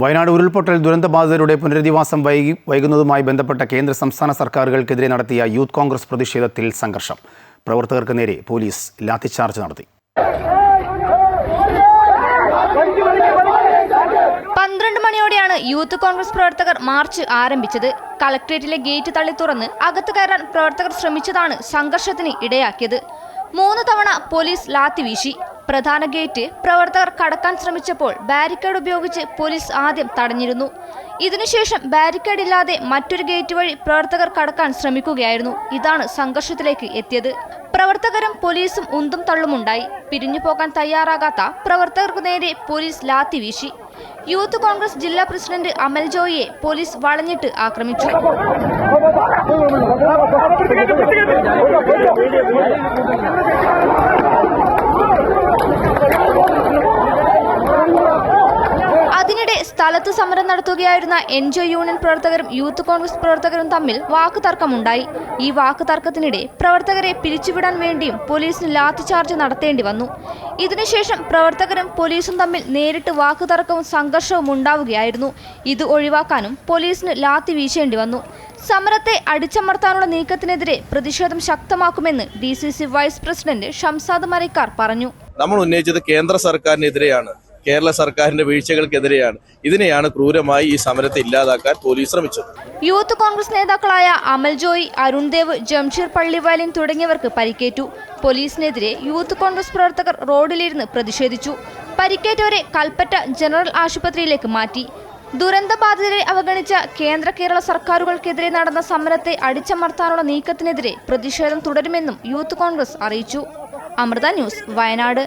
വയനാട് ഉരുൾപൊട്ടൽ ദുരന്തബാധിതരുടെ പുനരധിവാസം വൈകി വൈകുന്നതുമായി ബന്ധപ്പെട്ട കേന്ദ്ര സംസ്ഥാന സർക്കാരുകൾക്കെതിരെ നടത്തിയ യൂത്ത് കോൺഗ്രസ് പ്രതിഷേധത്തിൽ സംഘർഷം. പ്രവർത്തകർക്ക് നേരെ പോലീസ് ലാത്തിച്ചാർജ് നടത്തി. പന്ത്രണ്ട് മണിയോടെയാണ് യൂത്ത് കോൺഗ്രസ് പ്രവർത്തകർ മാർച്ച് ആരംഭിച്ചത്. കളക്ട്രേറ്റിലെ ഗേറ്റ് തള്ളി തുറന്ന് അകത്ത് കയറാൻ പ്രവർത്തകർ ശ്രമിച്ചതാണ് സംഘർഷത്തിന് ഇടയാക്കിയത്. മൂന്ന് തവണ പോലീസ് ലാത്തി വീശി. പ്രധാന ഗേറ്റ് പ്രവർത്തകർ കടക്കാൻ ശ്രമിച്ചപ്പോൾ ബാരിക്കേഡ് ഉപയോഗിച്ച് പോലീസ് ആദ്യം തടഞ്ഞിരുന്നു. ഇതിനുശേഷം ബാരിക്കേഡ് ഇല്ലാതെ മറ്റൊരു ഗേറ്റ് വഴി പ്രവർത്തകർ കടക്കാൻ ശ്രമിക്കുകയായിരുന്നു. ഇതാണ് സംഘർഷത്തിലേക്ക് എത്തിയത്. പ്രവർത്തകരും പോലീസും ഉന്തും തള്ളുമുണ്ടായി. പിരിഞ്ഞു പോകാൻ തയ്യാറാകാത്ത പ്രവർത്തകർക്കു നേരെ പോലീസ് ലാത്തി വീശി. യൂത്ത് കോൺഗ്രസ് ജില്ലാ പ്രസിഡന്റ് അമൽ ജോയിയെ പോലീസ് വളഞ്ഞിട്ട് ആക്രമിച്ചു. സ്ഥലത്ത് സമരം നടത്തുകയായിരുന്ന എൻ ജി യൂണിയൻ പ്രവർത്തകരും യൂത്ത് കോൺഗ്രസ് പ്രവർത്തകരും തമ്മിൽ വാക്കുതർക്കമുണ്ടായി. ഈ വാക്കുതർക്കത്തിനിടെ പ്രവർത്തകരെ പിരിച്ചുവിടാൻ വേണ്ടിയും പോലീസിന് ലാത്തിചാർജ് നടത്തേണ്ടി വന്നു. ഇതിനുശേഷം പ്രവർത്തകരും പോലീസും തമ്മിൽ നേരിട്ട് വാക്കുതർക്കവും സംഘർഷവും ഉണ്ടാവുകയായിരുന്നു. ഇത് ഒഴിവാക്കാനും പോലീസിന് ലാത്തി വീശേണ്ടി വന്നു. സമരത്തെ അടിച്ചമർത്താനുള്ള നീക്കത്തിനെതിരെ പ്രതിഷേധം ശക്തമാക്കുമെന്ന് D C C vice president Shamsad Marakkar പറഞ്ഞു. നമ്മൾ ഉന്നയിച്ചത് കേന്ദ്ര സർക്കാരിനെതിരെയാണ്. കേരള സർക്കാരിന്റെ വീഴ്ചകൾക്കെതിരെയാണ്. ഇതിനെയാണ് ക്രൂരമായി ഈ സമരത്തെ ഇല്ലാതാക്കാൻ പോലീസ് ശ്രമിച്ചത്. യൂത്ത് കോൺഗ്രസ് നേതാക്കളായ അമൽ ജോയ് അരുൺദേവ് ജംഷീർ പള്ളിവാലിൻ തുടങ്ങിയവർക്ക് പരിക്കേറ്റു. പോലീസിനെതിരെ യൂത്ത് കോൺഗ്രസ് പ്രവർത്തകർ റോഡിലിരുന്ന് പ്രതിഷേധിച്ചു. പരിക്കേറ്റവരെ കൽപ്പറ്റ ജനറൽ ആശുപത്രിയിലേക്ക് മാറ്റി. ദുരന്തബാധിതരെ അവഗണിച്ച കേന്ദ്ര കേരള സർക്കാരുകൾക്കെതിരെ നടന്ന സമരത്തെ അടിച്ചമർത്താനുള്ള നീക്കത്തിനെതിരെ പ്രതിഷേധം തുടരുമെന്നും യൂത്ത് കോൺഗ്രസ് അറിയിച്ചു. അമൃത ന്യൂസ് വയനാട്.